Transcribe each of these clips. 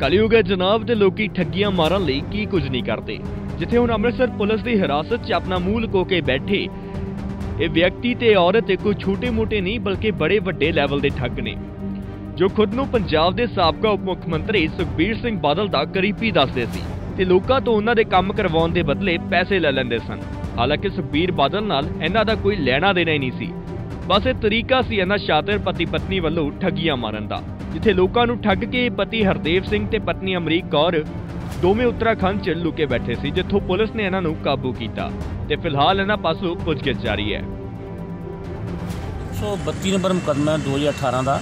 ਕਲਯੁਗ ਹੈ ਜਨਾਬ ਤੇ ਲੋਕੀ ਠੱਗੀਆਂ ਮਾਰਨ ਲਈ ਕੀ ਕੁਝ ਨਹੀਂ ਕਰਦੇ। ਜਿੱਥੇ ਹੁਣ ਅੰਮ੍ਰਿਤਸਰ ਪੁਲਿਸ ਦੀ ਹਿਰਾਸਤ 'ਚ ਆਪਣਾ ਮੂਲ ਲੁਕੋ ਕੇ ਬੈਠੇ, ਇਹ ਵਿਅਕਤੀ ਤੇ ਔਰਤ ਕੋਈ ਛੋਟੇ-ਮੋਟੇ ਨਹੀਂ, ਬਲਕਿ ਬੜੇ ਵੱਡੇ ਲੈਵਲ ਦੇ ਠੱਗ ਨੇ। ਜੋ ਖੁਦ ਨੂੰ ਪੰਜਾਬ ਦੇ ਸਾਬਕਾ ਉਪ ਮੁੱਖ ਮੰਤਰੀ ਸੁਖਬੀਰ ਸਿੰਘ ਬਾਦਲ ਦਾ ਕਰੀਬੀ ਦੱਸਦੇ ਸੀ ਤੇ ਲੋਕਾਂ ਤੋਂ ਉਹਨਾਂ ਦੇ ਕੰਮ ਕਰਵਾਉਣ ਦੇ ਬਦਲੇ ਪੈਸੇ ਲੈ ਲੈਂਦੇ ਸਨ। ਹਾਲਾਂਕਿ ਸੁਖਬੀਰ ਬਾਦਲ ਨਾਲ ਇਹਨਾਂ ਦਾ ਕੋਈ ਲੈਣਾ ਦੇਣਾ ਹੀ ਨਹੀਂ ਸੀ। ਬਸ ਇਹ ਤਰੀਕਾ ਸੀ ਇਹਨਾਂ ਸ਼ਾਤਿਰ ਪਤੀ ਪਤਨੀ ਵੱਲੋਂ ਠੱਗੀਆਂ ਮਾਰਨ ਦਾ, ਜਿੱਥੇ ਲੋਕਾਂ ਨੂੰ ਠੱਗ ਕੇ ਪਤੀ ਹਰਦੇਵ ਸਿੰਘ ਤੇ ਪਤਨੀ ਅਮਰੀਕ ਕੌਰ ਦੋਵੇਂ ਉੱਤਰਾਖੰਡ ਚ ਲੁਕੇ ਬੈਠੇ ਸੀ, ਜਿੱਥੋਂ ਪੁਲਿਸ ਨੇ ਇਹਨਾਂ ਨੂੰ ਕਾਬੂ ਕੀਤਾ ਤੇ ਫਿਲਹਾਲ ਇਹਨਾਂ ਪਾਸੋਂ ਪੁੱਛਗਿੱਛ ਜਾਰੀ ਹੈ। 132 ਨੰਬਰ ਮੁਕੱਦਮਾ ਹੈ 2018 ਦਾ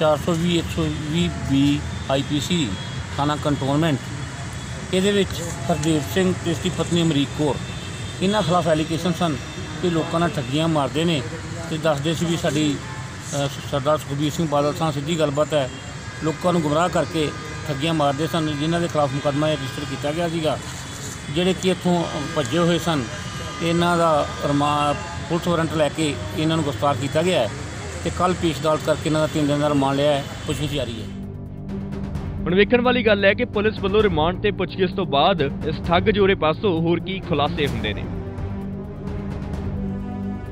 420 120 ਬੀ ਆਈਪੀਸੀ ਥਾਣਾ ਕੰਟੋਨਮੈਂਟ। ਇਹਦੇ ਵਿੱਚ ਹਰਦੇਵ ਸਿੰਘ ਤੇ ਇਸਦੀ ਪਤਨੀ ਅਮਰੀਕ ਕੌਰ, ਇਹਨਾਂ ਖਿਲਾਫ ਐਲੀਗੇਸ਼ਨ ਸਨ ਕਿ ਲੋਕਾਂ ਨਾਲ ਠੱਗੀਆਂ ਮਾਰਦੇ ਨੇ ਤੇ ਦੱਸਦੇ ਸੀ ਵੀ ਸਾਡੀ ਅ, ਸਰਦਾਰ ਸੁਖਬੀਰ ਸਿੰਘ ਬਾਦਲ ਸਾਹਿਬ ਸਿੱਧੀ ਗੱਲਬਾਤ ਹੈ। ਲੋਕਾਂ ਨੂੰ ਗੁੰਮਰਾਹ ਕਰਕੇ ਠੱਗੀਆਂ ਮਾਰਦੇ ਸਨ ਜਿਨ੍ਹਾਂ ਦੇ ਖਿਲਾਫ ਮੁਕੱਦਮਾ ਰਜਿਸਟਰ ਕੀਤਾ ਗਿਆ ਸੀਗਾ। ਜਿਹੜੇ ਕਿ ਇੱਥੋਂ ਭੱਜੇ ਹੋਏ ਸਨ ਇਹਨਾਂ ਦਾ ਰਮਾ ਪੁਲਿਸ ਵਾਰੰਟ ਲੈ ਕੇ ਇਹਨਾਂ ਨੂੰ ਗ੍ਰਿਫਤਾਰ ਕੀਤਾ ਗਿਆ ਹੈ ਤੇ ਕੱਲ ਪੇਸ਼ ਅਦਾਲਤ ਕਰਕੇ ਇਹਨਾਂ ਦਾ ਤਿੰਨ ਦਿਨ ਦਾ ਰਿਮਾਂਡ ਲਿਆ ਹੈ ਪੁੱਛਗਿੱਛ ਜਾਰੀ ਹੈ। ਹੁਣ ਵੇਖਣ ਵਾਲੀ ਗੱਲ ਹੈ ਕਿ ਪੁਲਿਸ ਵੱਲੋਂ ਰਿਮਾਂਡ ਤੇ ਪੁੱਛਗਿੱਛ ਤੋਂ ਬਾਅਦ ਇਸ ਠੱਗ ਜੋੜੇ ਪਾਸੋਂ ਹੋਰ ਕੀ ਖੁਲਾਸੇ ਹੁੰਦੇ ਨੇ।